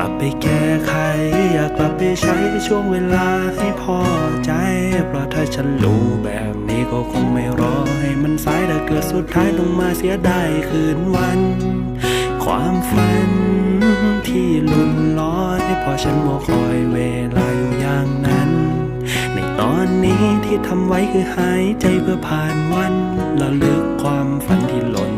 กลับไปแก้ไข อยากกลับไปใช้ช่วงเวลาให้พอใจ เพราะถ้าฉันรู้แบบนี้ก็คงไม่รอให้มันสายแต่เกิดสุดท้ายต้องมาเสียดายคืนวัน ความฝันที่ลุนลอยเพอฉันมัวคอยเวลาอยู่อย่างนั้น ในตอนนี้ที่ทำไว้คือหายใจเพื่อผ่านวันละลึกความฝันที่หล่น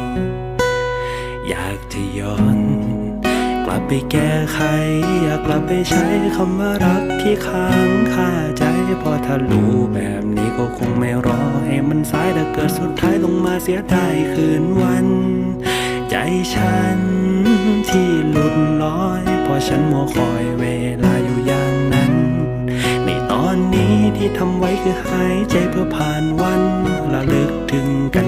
จะย้อน กลับไปแก้ไข อยากกลับไปใช้คำว่ารักที่ค้างคาใจพอถ้ารู้แบบนี้ก็คงไม่รอ ให้มันสายแต่เกิดสุดท้ายต้องมาเสียดายคืนวัน ใจฉันที่หลุดลอยพอฉันมัวคอยเวลาอยู่อย่างนั้น ในตอนนี้ที่ทำไว้คือหายใจเพื่อผ่านวันละลึกถึงกัน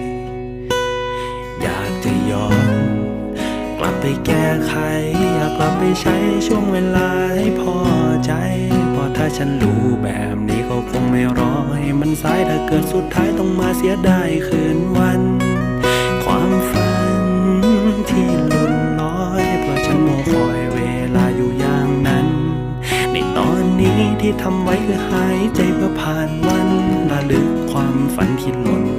กลับไปแก้ไข อยากกลับไปใช้ช่วงเวลาให้พอใจเพราะถ้าฉันรู้แบบนี้ก็คงไม่รอให้มันสายถ้าเกิดสุดท้ายต้องมาเสียดายคืนวัน ความฝันที่หลุนลอย เพราะฉันมัวคอยเวลาอยู่อย่างนั้น ในตอนนี้ที่ทำไว้คือหายใจเพื่อผ่านวันระลึกความฝันที่หล่น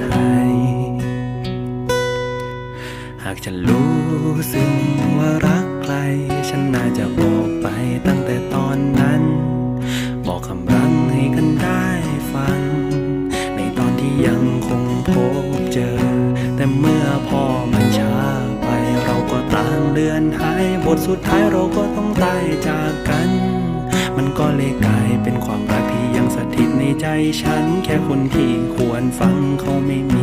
ายากฉันรู้ซึ่งว่ารักใคร ฉันน่าจะบอกไปตั้งแต่ตอนนั้น บอกคำรังให้กันได้ฟัง ในตอนที่ยังคงพบเจอ แต่เมื่อพอมันช้าไป เราก็ต่างเลือนหายบทสุดท้ายเราก็ต้องตายจากกัน มันก็เลยกลายเป็นความรักที่ยังสถิตในใจฉัน แค่คนที่ควรฟังเขาไม่มี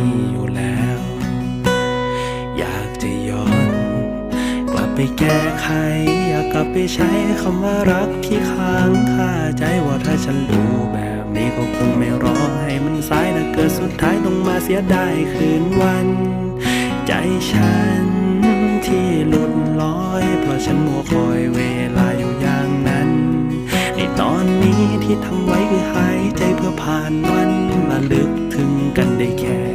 แก้ไข อยากกลับไปใช้คำว่ารักที่ค้างคาใจว่าถ้าฉันรู้แบบนี้ก็คงไม่รอให้มันสายแต่เกิดสุดท้ายต้องมาเสียดายคืนวัน ใจฉันที่หลุดลอย เพราะฉันมัวคอยเวลาอยู่อย่างนั้น ในตอนนี้ที่ทำไว้คือหายใจเพื่อผ่านวันระลึกถึงกันได้แค่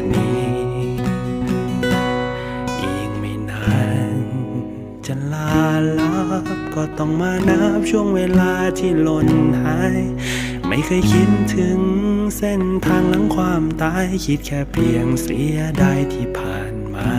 ต้องมานับช่วงเวลาที่หล่นหาย ไม่เคยคิดถึงเส้นทางหลังความตาย คิดแค่เพียงเสียดายที่ผ่านมา